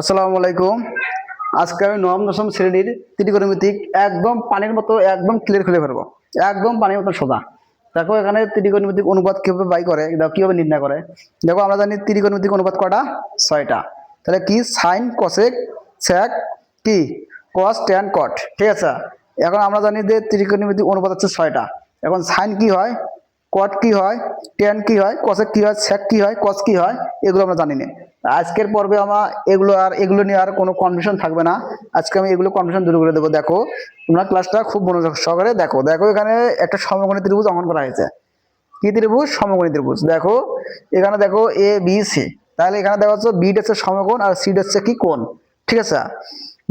আসসালামু আলাইকুম। আজকে আমি নবম, দশম শ্রেণির ত্রিকোণমিতিক একদম পানির মতো, একদম ক্লিয়ার খুলে ফেলব। একদম পানির মতো সোজা। দেখো এখানে ত্রিকোণমিতিক অনুপাত কীভাবে বাই করে দেখো কীভাবে নির্ণয় করে? দেখো আমরা জানি ত্রিকোণমিতিক অনুপাত কটা? ছয়টা। তাহলে কি? সাইন কসেক স্যাক কি? কস ট্যান কট ঠিক আছে? এখন আমরা জানি যে ত্রিকোণমিতিক অনুপাত হচ্ছে ছয়টা। এখন সাইন কি হয়? কট কি হয়, টেন কি হয়, কসেক কি হয় স্যাক কি হয়, কস কি হয়, এগুলো আমরা জানি না আজকের পর্বে আমার এগুলো আর এগুলো নিয়ে আর কোনো কনফিউশন থাকবে না। আজকে আমি এগুলো কনফিউশন দূর করে দেবো। দেখো, তোমরা ক্লাসটা খুব মনোযোগ সহকারে দেখো। দেখো, এখানে একটা সমকোণী ত্রিভুজ অঙ্কন করা হয়েছে। কি ত্রিভুজ? সমকোণী ত্রিভুজ। দেখো, এখানে দেখো এ বি সি তাহলে এখানে দেখা হচ্ছে বিট হচ্ছে সমকোণ আর সিড হচ্ছে কি কোণ? ঠিক আছে?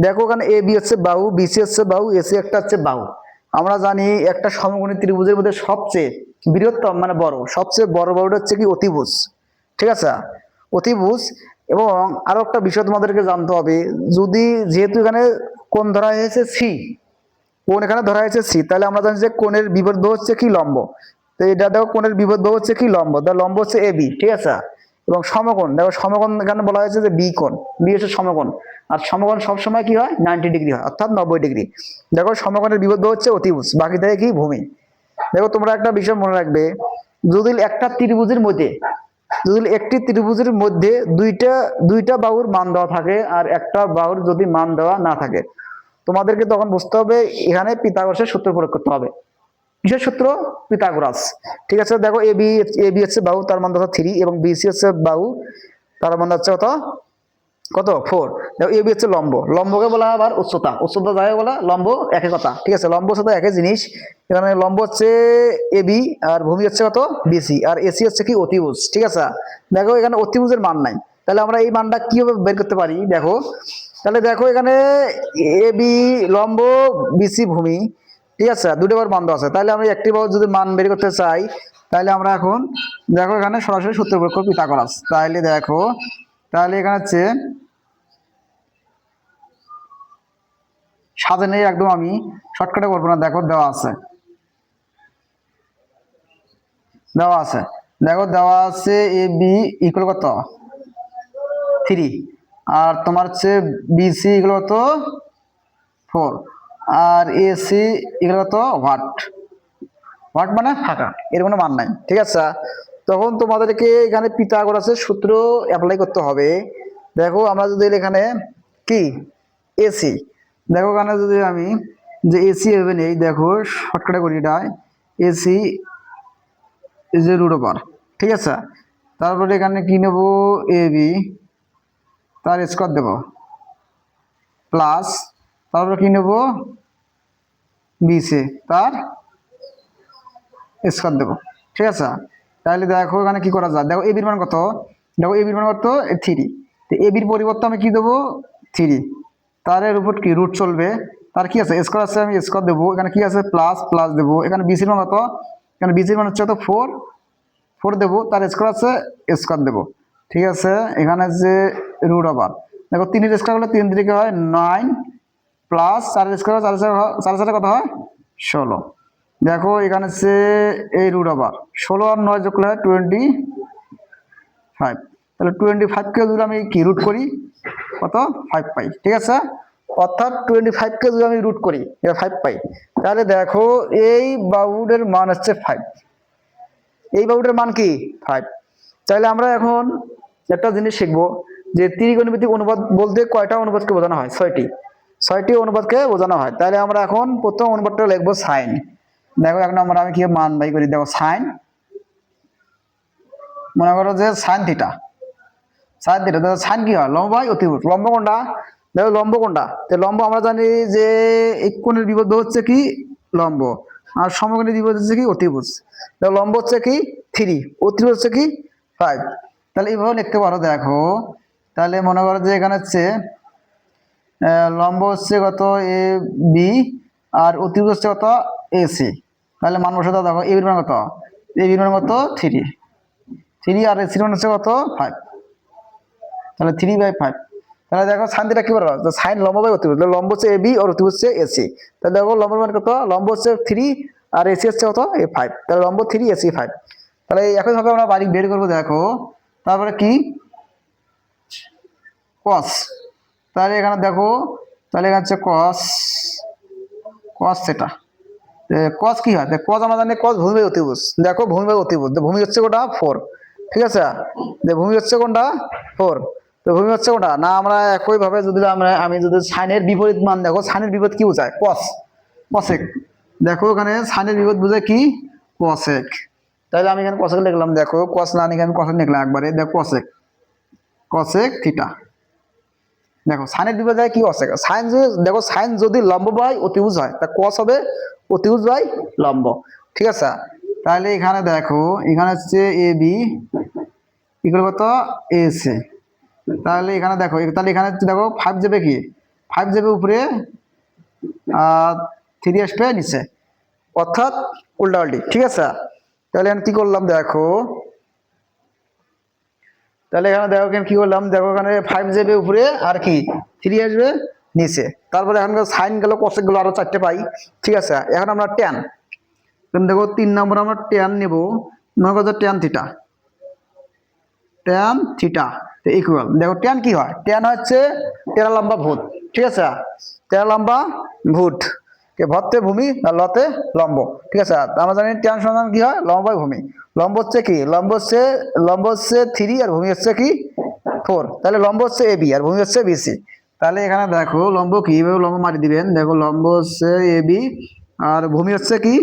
দেখো, এখানে এ বি হচ্ছে বাহু বিসি হচ্ছে বাহু এসি একটা হচ্ছে বাহু। আমরা জানি একটা সমকোণী ত্রিভুজের মধ্যে সবচেয়ে বৃহত্তম মানে বড়। সবচেয়ে বড় বাহুটা হচ্ছে কি অতিভুজ। ঠিক আছে? অতিভুজ এবং আরও একটা বিষয় তোমাদেরকে জানতে হবে, যদি যেহেতু এখানে কোন ধরা হয়েছে সি কোন এখানে ধরা হয়েছে সি তাহলে আমরা জানি যে কোণের বিবদ্ধ হচ্ছে কি লম্ব। তো এটা দেখো কোণের বিবদ্ধ হচ্ছে কি লম্ব। তার লম্ব হচ্ছে এ বি ঠিক আছে? এবং সমকোণ, দেখো সমকোণ এখানে বলা হয়েছে যে বি কোণ বি হচ্ছে সমকোণ। আর সমকোণ সবসময় কি হয়? নাইনটি ডিগ্রি হয়, অর্থাৎ নব্বই ডিগ্রি দেখো সমকোণের বিবদ্ধ হচ্ছে অতিভুজ, বাকি থাকে কি? ভূমি। দেখো, তোমরা একটা বিষয় মনে রাখবে, যদি একটা ত্রিভুজের মধ্যে, যদি একটি ত্রিভুজের মধ্যে দুইটা দুইটা বাহুর মান দেওয়া থাকে আর একটা বাহুর যদি মান দেওয়া না থাকে, তোমাদেরকে তখন বুঝতে হবে, এখানে পিতাগরাসের সূত্র প্রয়োগ করতে হবে। কিসের সূত্র? পিতাগরাস ঠিক আছে, দেখো এ বি এ বি হচ্ছে বাহু, তার মান হচ্ছে থ্রি এবং বিসি হচ্ছে বাহু, তার মান হচ্ছে কত? কত? ফোর দেখো এ বি হচ্ছে লম্ব। লম্বকে বলা আবার উচ্চতা। উচ্চতা যাই বলা, লম্ব একই কথা। ঠিক আছে? লম্ব সাথে একই জিনিস। এখানে লম্ব হচ্ছে এ বি আর ভূমি হচ্ছে কত? বিসি আর এসি হচ্ছে কি? অতিভুজ। ঠিক আছে? দেখো, এখানে অতিভুজের মান নাই। তাহলে আমরা এই মানটা কীভাবে বের করতে পারি? দেখো। তাহলে দেখো, এখানে এ বি লম্ব বিসি ভূমি। ঠিক আছে? দুটো বার বন্ধ আছে। তাহলে আমরা একটি বার যদি মান বের করতে চাই, তাহলে আমরা এখন, দেখো, এখানে সরাসরি সূত্র প্রয়োগ করব পিতাগরাস তাহলে দেখো তাহলে এখানে হচ্ছে সাজে নেই একদম আমি শর্টকাটে করব না, দেখো দেওয়া আছে। দেওয়া আছে। দেখো দেওয়া আছে এ বি ইকুয়াল কত? থ্রি আর তোমার হচ্ছে বিসি এগুলো কত? ফোর আর এসি এগুলো কত? হোয়াট হোয়াট মানে ফাঁকা। এর কোনো মান নাই। ঠিক আছে? তখন তোমাদেরকে এখানে পিতাগোরাসের সূত্র অ্যাপ্লাই করতে হবে। দেখো, আমরা যদি এখানে কি? এসি দেখো, এখানে যদি আমি যে এসি হবে নেই, দেখো শর্টকাটে করি এটা। এসি এ রুট ওভার ঠিক আছে? তারপরে এখানে কি নেব? এ বি তার স্কোয়ার দেব। প্লাস তারপরে কি নেব? বিসি তার স্কোয়ার দেবো। ঠিক আছে? তাহলে দেখো এখানে কি করা যায়? দেখো এবির মান কত? দেখো এবির মান কত? থ্রি তো এবির পরিবর্তে আমি কি দেবো? থ্রি তার এর উপর কি? রুট চলবে। তার কি আছে? স্কোয়ার আছে, আমি স্কোয়ার দেবো। এখানে কি আছে? প্লাস প্লাস দেবো। এখানে বিসির মান কত? এখানে বিসির মান হচ্ছে কত? ফোর ফোর দেবো। তার স্কোয়ার আছে স্কোয়ার দেবো। ঠিক আছে? এখানে যে রুট ওভার দেখো তিনের স্কোয়ার হলে তিন দিকে হয় নাইন প্লাস চারের স্কোয়ার চার চার চারে কত হয়? ষোলো। দেখো, এখানে হচ্ছে এই রুট ওভার ষোলো আর নয় যোগ করলে টোয়েন্টি ফাইভ তাহলে টোয়েন্টি ফাইভকে যদি আমি কি রুট করি? কত? ফাইভ পাই। ঠিক আছে? অর্থাৎ টোয়েন্টি ফাইভকে যদি আমি রুট করি, এটা ফাইভ পাই। তাহলে দেখো, এই বাউডের মান হচ্ছে ফাইভ এই বাউডের মান কি? ফাইভ তাহলে আমরা এখন একটা জিনিস শিখব যে ত্রিকোণমিতিক অনুবাদ বলতে কয়টা অনুবাদকে বোঝানো হয়? ছয়টি। ছয়টি অনুবাদকে বোঝানো হয়। তাহলে আমরা এখন প্রথম অনুবাদটা লিখব সাইন দেখো, এক নম্বর আমি কি মান বাই করি? দেখো সাইন মনে করো যে সাইন থিটা সাইন থিটা দেখো সাইন কি হয়? লম্ব বাই অতিভুজ। লম্ব কোনটা? দেখো, লম্ব কোনটা? তো লম্ব আমরা জানি যে এই কোণের বিবদ্ধ হচ্ছে কি? লম্ব। আর সমকোণের বিবদ্ধ হচ্ছে কি? অতিভুজ। দেখো, লম্ব হচ্ছে কি? থ্রি অতিভুজ হচ্ছে কি? ফাইভ তাহলে এইভাবে লিখতে পারো, দেখো। তাহলে মনে করো যে এখানে হচ্ছে লম্ব হচ্ছে কত? এ বি আর অতিভুজ হচ্ছে কত? এসি তাহলে মান বসাতে দেখো এ বির মান কত? এ বির মান কত? থ্রি থ্রি আর এসির মান হচ্ছে কত? ফাইভ তাহলে থ্রি বাই ফাইভ তাহলে দেখো সাইনটা কি বলব? সাইন লম্ব বাই অতিভুজ। লম্ব হচ্ছে এ বি আর অতিভুজ হচ্ছে এসি তাহলে দেখো, লম্বের মান কত? লম্ব হচ্ছে থ্রি আর এসি হচ্ছে কত? এ ফাইভ তাহলে লম্ব থ্রি এসি ফাইভ তাহলে একইভাবে আমরা বাড়ি বের করব, দেখো। তারপরে কি? কস তাহলে এখানে দেখো, তাহলে এখানে হচ্ছে কস কস সেটা কস কি হয়? কস আমরা জানি কস ভূমি অতিভুজ। দেখো, ভূমি অতিভুজ। ভূমি হচ্ছে কোনটা? ফোর ঠিক আছে? যে ভূমি হচ্ছে কোনটা? ফোর তো ভূমি হচ্ছে কোনটা? না, আমরা একইভাবে যদি আমরা, আমি যদি সাইনের বিপরীত মান দেখো সাইনের বিপরীত কি বোঝায়? কস কসেক দেখো, এখানে সাইনের বিপরীত বোঝায় কি? কসেক তাহলে আমি এখানে কসেক লিখলাম। দেখো কস না আমি কসেক লিখলাম একবারে। দেখো কসেক কসেক থিটা দেখো, সাইনের বিপরীত হয় কি কসেক সাইন দেখো, সাইন যদি লম্ব বাই অতিভুজ হয়। তা কস হবে অতিভুজ বাই লম্ব। ঠিক আছে? তাহলে এখানে দেখো, এখানে হচ্ছে এ বি ইকুয়াল কত? এ সি তাহলে এখানে দেখো তাহলে এখানে দেখো ফাইভ যাবে কি? ফাইভ যাবে উপরে থ্রি আসবে নিচে। অর্থাৎ উল্টা উল্টি ঠিক আছে? তাহলে এখানে কি করলাম, দেখো তাহলে এখানে দেখো এখানে কি করলাম? দেখো এখানে ফাইভ যাবে উপরে আর কি? থ্রি আসবে নিচে। তারপরে এখানকার সাইন গেল কষেক গেলো, আরও চারটে পাই। ঠিক আছে? এখন আমরা টেন দেখো তিন নম্বর আমরা টেন নেব। করো tan theta tan theta equal দেখো টেন কি হয়? টেন হচ্ছে তেরা লম্বা ভূত। ঠিক আছে? তেরা লম্বা ভূত। কে ভত্তে ভূমি আর লতে লম্ব। ঠিক আছে? আমরা জানি টেন সমান কি হয়? লম্ব ভূমি। লম্ব হচ্ছে কি? লম্ব হচ্ছে লম্ব হচ্ছে থ্রি আর ভূমি হচ্ছে কি? ফোর তাহলে লম্ব হচ্ছে এ বি আর ভূমি হচ্ছে বিসি তাহলে এখানে দেখো, লম্ব কি এইভাবে লম্ব মারি দিবেন? দেখো, লম্ব হচ্ছে এ বি আর ভূমি হচ্ছে কি?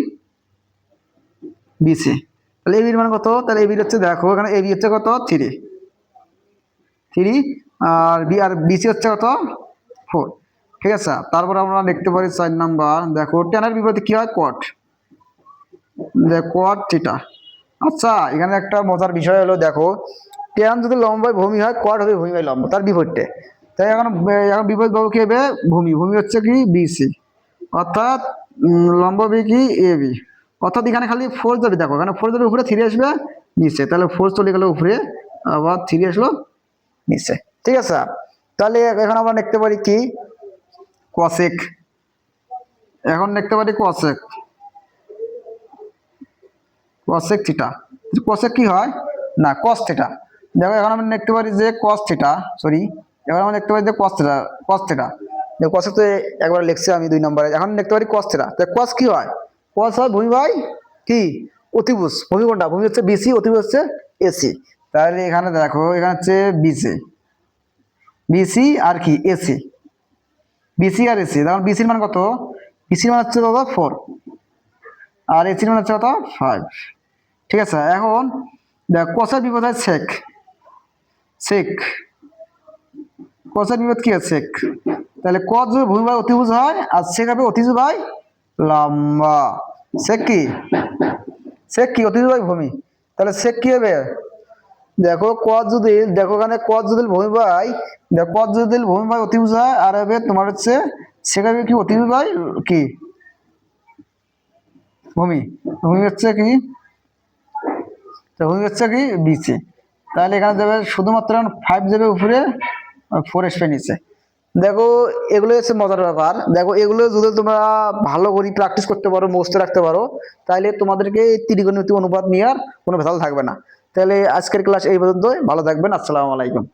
বিসি তাহলে এবির মান কত? তাহলে এবির হচ্ছে দেখো, এখানে এবি হচ্ছে কত? থ্রি থ্রি আর বি আর বিসি হচ্ছে কত? ফোর ঠিক আছে? তারপর আমরা লিখতে পারি চার নাম্বার। দেখো টেনের বিপরীতে কি হয়? কট দেখো কট থিটা আচ্ছা এখানে একটা মজার বিষয় হলো, দেখো টেন যদি লম্বায় ভূমি হয় কট হবে ভূমি বাই লম্ব, তার বিপরীতে। তাই এখন এখন বিপরীত বাবু কি হবে? ভূমি। ভূমি হচ্ছে কি? বিসি অর্থাৎ লম্ব বি কি? এ বি অর্থাৎ এখানে খালি ফোর যাবে দেখো, এখানে ফোর যাবে উপরে থ্রি আসবে, নিচে। তাহলে ফোর চলে গেলো উপরে, আবার থ্রি আসলো, নিচে। ঠিক আছে? তাহলে এখন আমরা লিখতে পারি কি? কসেক এখন লিখতে পারি কসেক কসেক থিটা কসেক কি হয়? না কস থিটা দেখো, এখন আমরা লিখতে পারি যে কস থিটা সরি এখন আমরা দেখতে পারি যে কস থিটা কস থিটা যে কসেক তো একবার লিখছি আমি দুই নম্বরে। এখন লিখতে পারি কস থিটা তো কস কি হয়? কস হয় ভূমি ভাই কি? অতিভুজ। ভূমি কোনটা? ভূমি হচ্ছে বিসি অতিভুজ হচ্ছে এসি তাহলে এখানে দেখো, এখানে হচ্ছে বিসি বিসি আর কি? এসি বিসি আর এসি তখন বিসির মান কত? বিসির মান হচ্ছে কত? ফোর আর এসির মান হচ্ছে কত? ফাইভ ঠিক আছে, এখন দেখ কষার বিপদ হয় সেক সেক কষার বিপদ কি আছে সেক তাহলে কত যদি ভূমি ভাই অতিভুজ হয়, আর সেক হবে অতিভুজ ভাই লম্বা। সেক কি? সেক কি? অতিভুজ ভাই ভূমি। তাহলে সেক কি হবে? দেখো কত যদি দেখো এখানে কত যদি ভূমি ভাই, দেখো কত যদি ভূমি ভাই অতিভুজ হয় আর হবে তোমার হচ্ছে, সেখানে কি অতিভুজ ভাই? কি? ভূমি। ভূমি হচ্ছে কি? ভূমি হচ্ছে কি? বিচে। তাহলে এখানে যাবে শুধুমাত্র ফাইভ যাবে উপরে ফোর আসবে নিচে। দেখো, এগুলো হচ্ছে মজার ব্যাপার। দেখো, এগুলো যদি তোমরা ভালো করে প্র্যাকটিস করতে পারো মুখস্থ রাখতে পারো, তাহলে তোমাদেরকে এই ত্রিগণিত অনুপাত নেওয়ার কোনো ভেজাল থাকবে না। তাহলে আজকের ক্লাস এই পর্যন্ত ভালো থাকবেন। আসসালামু আলাইকুম।